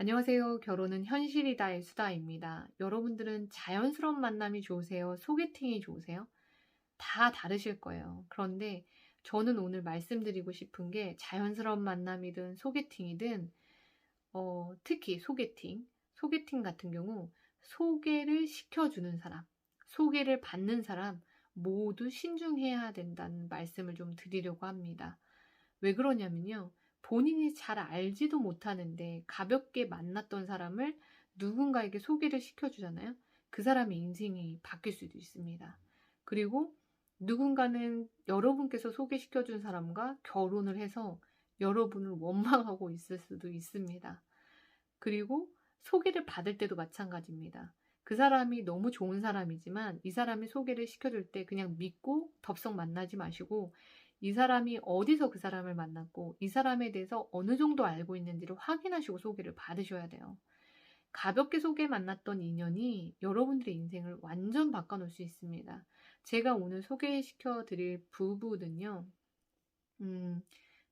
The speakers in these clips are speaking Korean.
안녕하세요. 결혼은 현실이다의 수다입니다. 여러분들은 자연스러운 만남이 좋으세요? 소개팅이 좋으세요? 다 다르실 거예요. 그런데 저는 오늘 말씀드리고 싶은 게 자연스러운 만남이든 소개팅이든 어, 특히 소개팅, 소개팅 같은 경우 소개를 시켜주는 사람, 소개를 받는 사람 모두 신중해야 된다는 말씀을 좀 드리려고 합니다. 왜 그러냐면요. 본인이 잘 알지도 못하는데 가볍게 만났던 사람을 누군가에게 소개를 시켜주잖아요. 그 사람의 인생이 바뀔 수도 있습니다. 그리고 누군가는 여러분께서 소개시켜준 사람과 결혼을 해서 여러분을 원망하고 있을 수도 있습니다. 그리고 소개를 받을 때도 마찬가지입니다. 그 사람이 너무 좋은 사람이지만 이 사람이 소개를 시켜줄 때 그냥 믿고 덥석 만나지 마시고 이 사람이 어디서 그 사람을 만났고 이 사람에 대해서 어느 정도 알고 있는지를 확인하시고 소개를 받으셔야 돼요. 가볍게 소개 만났던 인연이 여러분들의 인생을 완전 바꿔놓을 수 있습니다. 제가 오늘 소개시켜 드릴 부부는요, 음,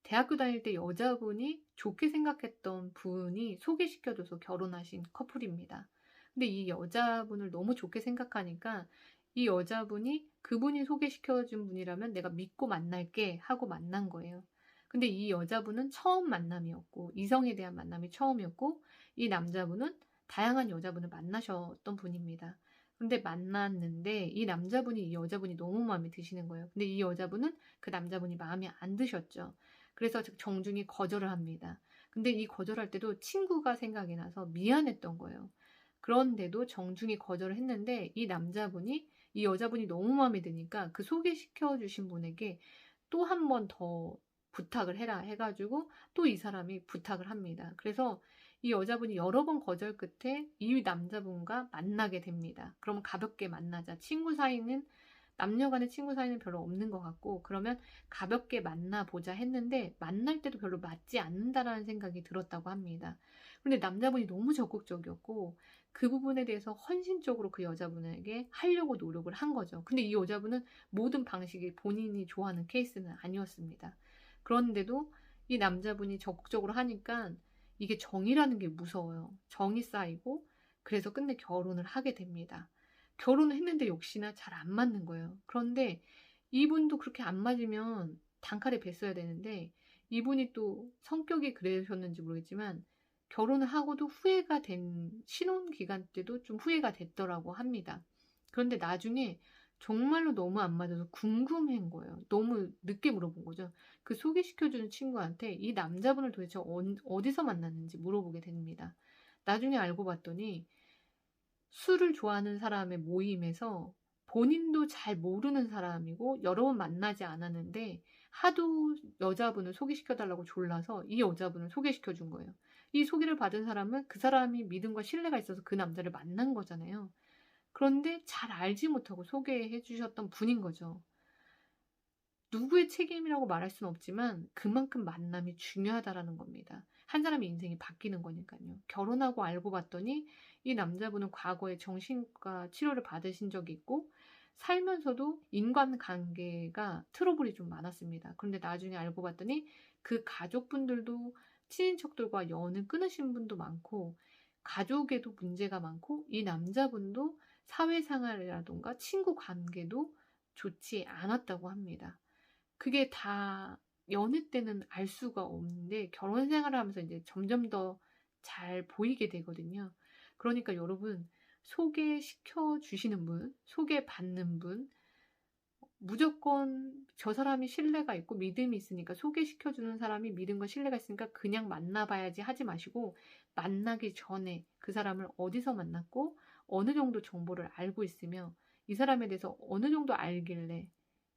대학교 다닐 때 여자분이 좋게 생각했던 분이 소개시켜줘서 결혼하신 커플입니다. 근데 이 여자분을 너무 좋게 생각하니까 이 여자분이 그분이 소개시켜준 분이라면 내가 믿고 만날게 하고 만난 거예요. 근데 이 여자분은 처음 만남이었고, 이성에 대한 만남이 처음이었고, 이 남자분은 다양한 여자분을 만나셨던 분입니다. 근데 만났는데 이 남자분이 이 여자분이 너무 마음에 드시는 거예요. 근데 이 여자분은 그 남자분이 마음에 안 드셨죠. 그래서 정중히 거절을 합니다. 근데 이 거절할 때도 친구가 생각이 나서 미안했던 거예요. 그런데도 정중히 거절을 했는데 이 남자분이 이 여자분이 너무 마음에 드니까 그 소개시켜 주신 분에게 또 한 번 더 부탁을 해라 해가지고 또 이 사람이 부탁을 합니다. 그래서 이 여자분이 여러 번 거절 끝에 이 남자분과 만나게 됩니다. 그럼 가볍게 만나자. 친구 사이는 남녀 간의 친구 사이는 별로 없는 것 같고 그러면 가볍게 만나보자 했는데 만날 때도 별로 맞지 않는다라는 생각이 들었다고 합니다. 그런데 남자분이 너무 적극적이었고 그 부분에 대해서 헌신적으로 그 여자분에게 하려고 노력을 한 거죠. 근데 이 여자분은 모든 방식이 본인이 좋아하는 케이스는 아니었습니다. 그런데도 이 남자분이 적극적으로 하니까 이게 정이라는 게 무서워요. 정이 쌓이고 그래서 끝내 결혼을 하게 됩니다. 결혼을 했는데 역시나 잘 안 맞는 거예요. 그런데 이분도 그렇게 안 맞으면 단칼에 뵀어야 되는데 이분이 또 성격이 그러셨는지 모르겠지만 결혼을 하고도 후회가 된 신혼 기간 때도 좀 후회가 됐더라고 합니다. 그런데 나중에 정말로 너무 안 맞아서 궁금한 거예요. 너무 늦게 물어본 거죠. 그 소개시켜주는 친구한테 이 남자분을 도대체 어디서 만났는지 물어보게 됩니다. 나중에 알고 봤더니 술을 좋아하는 사람의 모임에서 본인도 잘 모르는 사람이고 여러 번 만나지 않았는데 하도 여자분을 소개시켜달라고 졸라서 이 여자분을 소개시켜준 거예요. 이 소개를 받은 사람은 그 사람이 믿음과 신뢰가 있어서 그 남자를 만난 거잖아요. 그런데 잘 알지 못하고 소개해 주셨던 분인 거죠. 누구의 책임이라고 말할 수는 없지만 그만큼 만남이 중요하다라는 겁니다. 한 사람의 인생이 바뀌는 거니까요. 결혼하고 알고 봤더니 이 남자분은 과거에 정신과 치료를 받으신 적이 있고 살면서도 인간관계가 트러블이 좀 많았습니다. 그런데 나중에 알고 봤더니 그 가족분들도 친인척들과 연을 끊으신 분도 많고 가족에도 문제가 많고 이 남자분도 사회생활이라던가 친구 관계도 좋지 않았다고 합니다. 그게 다 연애 때는 알 수가 없는데 결혼 생활을 하면서 이제 점점 더 잘 보이게 되거든요. 그러니까 여러분 소개시켜 주시는 분, 소개받는 분 무조건 저 사람이 신뢰가 있고 믿음이 있으니까 소개시켜 주는 사람이 믿음과 신뢰가 있으니까 그냥 만나봐야지 하지 마시고 만나기 전에 그 사람을 어디서 만났고 어느 정도 정보를 알고 있으며 이 사람에 대해서 어느 정도 알길래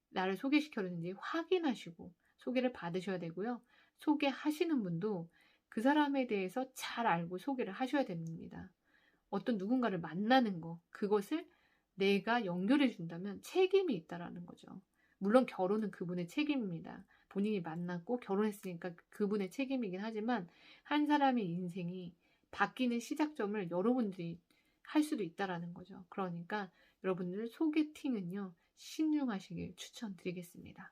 나를 소개시켜줬는지 확인하시고 소개를 받으셔야 되고요. 소개하시는 분도 그 사람에 대해서 잘 알고 소개를 하셔야 됩니다. 어떤 누군가를 만나는 거, 그것을 내가 연결해 준다면 책임이 있다라는 거죠. 물론 결혼은 그분의 책임입니다. 본인이 만났고 결혼했으니까 그분의 책임이긴 하지만 한 사람의 인생이 바뀌는 시작점을 여러분들이 할 수도 있다라는 거죠. 그러니까 여러분들 소개팅은요, 신중하시길 추천드리겠습니다.